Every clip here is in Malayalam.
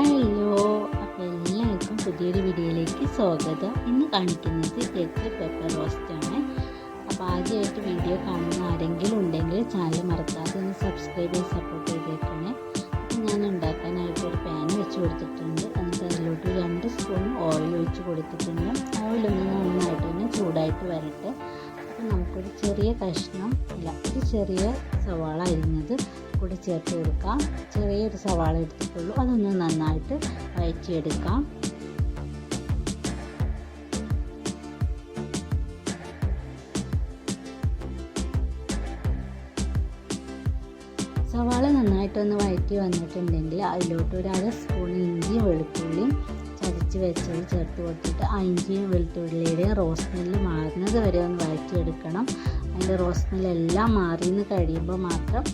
ഹലോ അപ്പോൾ എല്ലാവർക്കും പുതിയൊരു വീഡിയോയിലേക്ക് സ്വാഗതം. ഇന്ന് കാണിക്കുന്നത് എഗ് പെപ്പർ റോസ്റ്റ് ആണ് അപ്പോൾ ആദ്യമായിട്ട് വീഡിയോ കാണുന്ന ആരെങ്കിലും ഉണ്ടെങ്കിൽ ചാനൽ മറക്കാതെ ഒന്ന് സബ്സ്ക്രൈബ് ചെയ്ത് സപ്പോർട്ട് ചെയ്തേക്കണേ. അപ്പോൾ ഞാൻ ഉണ്ടാക്കാനായിട്ട് ഒരു പാൻ വെച്ച് കൊടുത്തിട്ടുണ്ട്. എന്നിട്ട് അതിലോട്ട് രണ്ട് സ്പൂൺ ഓയിൽ ഒഴിച്ച് കൊടുത്തിട്ടുണ്ട്. ഓയിലൊന്ന് നന്നായിട്ട് തന്നെ ചൂടായിട്ട് വരട്ടെ. അപ്പോൾ നമുക്കൊരു ചെറിയ കഷ്ണം ഇല്ല ഒരു ചെറിയ സവാള അരിഞ്ഞത് കൂടി ചേർത്ത് കൊടുക്കാം. ചെറിയൊരു സവാള എടുത്തിട്ടുള്ളൂ. അതൊന്ന് നന്നായിട്ട് വഴറ്റിയെടുക്കാം. സവാള നന്നായിട്ടൊന്ന് വഴറ്റി വന്നിട്ടുണ്ടെങ്കിൽ അതിലോട്ട് ഒരു അര സ്പൂൺ ഇഞ്ചി വെളുത്തുള്ളിയും ചതച്ച് വെച്ചത് ചേർത്ത് കൊടുത്തിട്ട് ആ ഇഞ്ചിയും വെളുത്തുള്ളിയുടെയും റോസ് മില്ല് മാറുന്നത് വരെ ഒന്ന് വഴറ്റിയെടുക്കണം. അതിന്റെ റോസ് മില്ലെല്ലാം മാറിയെന്ന് കഴിയുമ്പോൾ മാത്രം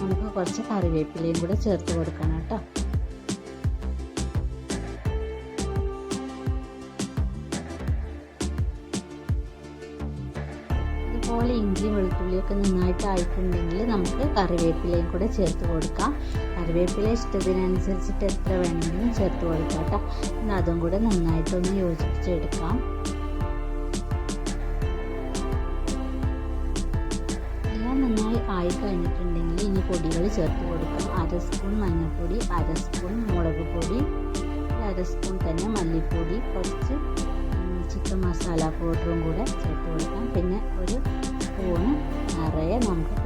നമുക്ക് കുറച്ച് കറിവേപ്പിലയും കൂടെ ചേർത്ത് കൊടുക്കണം കേട്ടോ. ഇതുപോലെ ഇഞ്ചി വെളുത്തുള്ളിയൊക്കെ നന്നായിട്ട് ആയിട്ടുണ്ടെങ്കിൽ നമുക്ക് കറിവേപ്പിലയും കൂടെ ചേർത്ത് കൊടുക്കാം. കറിവേപ്പില ഇഷ്ടത്തിനനുസരിച്ചിട്ട് എത്ര വേണമെങ്കിലും ചേർത്ത് കൊടുക്കാം കേട്ടോ. പിന്നെ അതും കൂടെ നന്നായിട്ടൊന്ന് യോജിപ്പിച്ചെടുക്കാം. എല്ലാം നന്നായി ആയി കഴിഞ്ഞിട്ടുണ്ടെങ്കിൽ ഇനി പൊടികൾ ചേർത്ത് കൊടുക്കാം. അര സ്പൂൺ മഞ്ഞൾപ്പൊടി അര സ്പൂൺ മുളക് പൊടി അര സ്പൂൺ തന്നെ മല്ലിപ്പൊടി കുറച്ച് ചിക്കൻ മസാല പൗഡറും കൂടെ ചേർത്ത്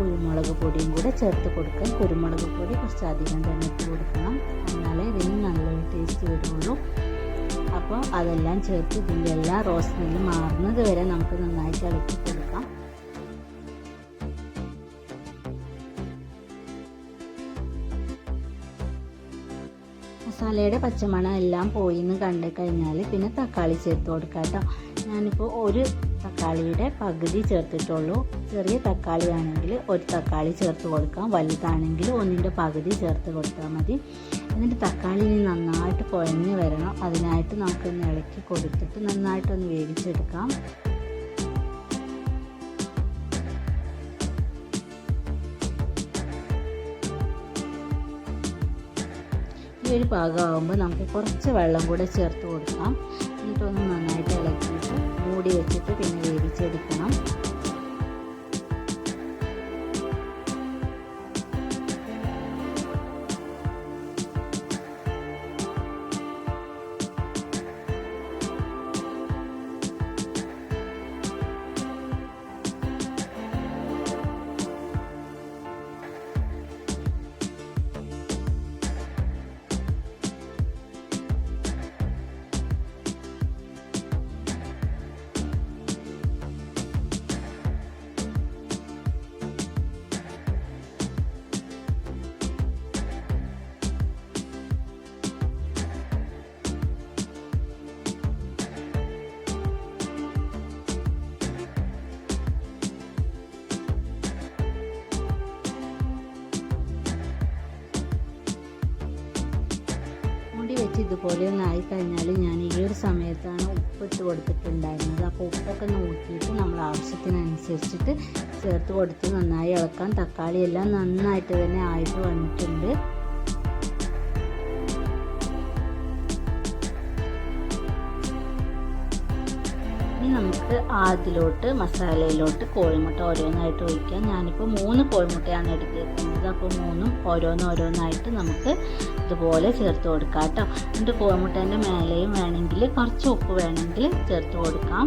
കുരുമുളക് പൊടിയും കൂടെ ചേർത്ത് കൊടുക്കാം. കുരുമുളക് പൊടി കുറച്ച് അധികം തന്നെ ഇട്ട് കൊടുക്കണം. എന്നാലേ ഇതിന് നല്ലൊരു ടേസ്റ്റ് വരുള്ളൂ. അപ്പോൾ അതെല്ലാം ചേർത്ത് ഇതിന്റെ എല്ലാ റോസ് നെല്ല് മാറുന്നത് വരെ നമുക്ക് നന്നായിട്ട് ഇളക്കി കൊടുക്കാം. മസാലയുടെ പച്ചമണം എല്ലാം പോയി എന്ന് കണ്ടു കഴിഞ്ഞാൽ പിന്നെ തക്കാളി ചേർത്ത് കൊടുക്കാം കേട്ടോ. ഞാനിപ്പോൾ ഒരു തക്കാളിയുടെ പകുതി ചേർത്തിട്ടുള്ളൂ. ചെറിയ തക്കാളി ആണെങ്കിൽ ഒരു തക്കാളി ചേർത്ത് കൊടുക്കാം. വലുതാണെങ്കിൽ ഒന്നിന്റെ പകുതി ചേർത്ത് കൊടുത്താൽ മതി. എന്നിട്ട് തക്കാളി നന്നായിട്ട് കുഴഞ്ഞ് വരണം. അതിനായിട്ട് നമുക്കൊന്ന് ഇളക്കി കൊടുത്തിട്ട് നന്നായിട്ടൊന്ന് വേവിച്ചെടുക്കാം. ഈ ഒരു പാകമാകുമ്പോൾ നമുക്ക് കുറച്ച് വെള്ളം കൂടെ ചേർത്ത് കൊടുക്കാം. എന്നിട്ടൊന്ന് നന്നായിട്ട് ഇളക്കിയിട്ട് മൂടി വെച്ചിട്ട് പിന്നെ വേവിച്ചെടുക്കണം. വെച്ച് ഇതുപോലെ ഒന്ന് ആയിക്കഴിഞ്ഞാൽ ഞാൻ ഈ ഒരു സമയത്താണ് ഉപ്പിട്ട് കൊടുത്തിട്ടുണ്ടായിരുന്നത്. അപ്പോൾ ഉപ്പൊക്കെ നോക്കിയിട്ട് നമ്മൾ ആവശ്യത്തിനനുസരിച്ചിട്ട് ചേർത്ത് കൊടുത്ത് നന്നായി ഇളക്കാൻ തക്കാളി എല്ലാം നന്നായിട്ട് തന്നെ ആയിട്ട് വന്നിട്ടുണ്ട്. നമുക്ക് അതിലോട്ട് മസാലയിലോട്ട് കോഴിമുട്ട ഓരോന്നായിട്ട് ഒഴിക്കാം. ഞാനിപ്പോൾ മൂന്ന് കോഴിമുട്ടയാണ് എടുത്തിരിക്കുന്നത്. അപ്പോൾ മൂന്നും ഓരോന്നോരോന്നായിട്ട് നമുക്ക് ഇതുപോലെ ചേർത്ത് കൊടുക്കാം കേട്ടോ. എന്നിട്ട് കോഴിമുട്ടേന്റെ മേലെയും വേണമെങ്കിൽ കുറച്ച് ഉപ്പ് വേണമെങ്കിൽ ചേർത്ത് കൊടുക്കാം.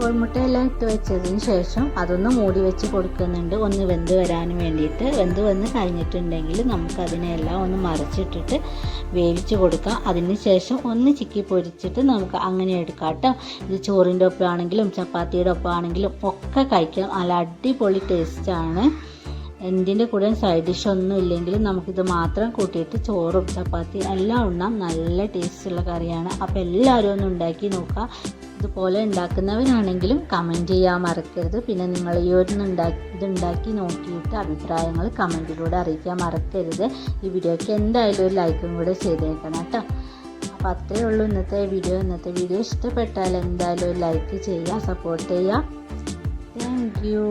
കോഴിമുട്ടയെല്ലാം ഇട്ട് വെച്ചതിന് ശേഷം അതൊന്ന് മൂടി വെച്ച് കൊടുക്കുന്നുണ്ട്. ഒന്ന് വെന്ത് വരാൻ വേണ്ടിയിട്ട്. വെന്ത് വന്ന് കഴിഞ്ഞിട്ടുണ്ടെങ്കിൽ നമുക്കതിനെല്ലാം ഒന്ന് മറിച്ചിട്ടിട്ട് വേവിച്ച് കൊടുക്കാം. അതിന് ശേഷം ഒന്ന് ചിക്കി പൊരിച്ചിട്ട് നമുക്ക് അങ്ങനെ എടുക്കാം കേട്ടോ. ഇത് ചോറിന്റെ ഒപ്പമാണെങ്കിലും ചപ്പാത്തിയുടെ ഒപ്പമാണെങ്കിലും ഒക്കെ കഴിക്കാം. നല്ല അടിപൊളി ടേസ്റ്റാണ്. എന്തിന്റെ കൂടെ സൈഡ് ഡിഷ് ഒന്നും ഇല്ലെങ്കിൽ നമുക്കിത് മാത്രം കൂട്ടിയിട്ട് ചോറും ചപ്പാത്തി എല്ലാം ഉണ്ണാം. നല്ല ടേസ്റ്റുള്ള കറിയാണ്. അപ്പോൾ എല്ലാവരും ഒന്ന് ഉണ്ടാക്കി നോക്കുക. ഇതുപോലെ ഉണ്ടാക്കുന്നവരാണെങ്കിലും കമന്റ് ചെയ്യാൻ മറക്കരുത്. പിന്നെ നിങ്ങൾ ഈ ഒരു ഉണ്ടാക്കി ഇത് ഉണ്ടാക്കി നോക്കിയിട്ട് അഭിപ്രായങ്ങൾ കമന്റിലൂടെ അറിയിക്കാൻ മറക്കരുത്. ഈ വീഡിയോയ്ക്ക് എന്തായാലും ഒരു ലൈക്കും കൂടെ ചെയ്തേക്കണം കേട്ടോ. അപ്പോൾ അത്രയേ ഉള്ളൂ ഇന്നത്തെ വീഡിയോ ഇന്നത്തെ വീഡിയോ ഇഷ്ടപ്പെട്ടാൽ എന്തായാലും ഒരു ലൈക്ക് ചെയ്യുക സപ്പോർട്ട് ചെയ്യുക. Thank you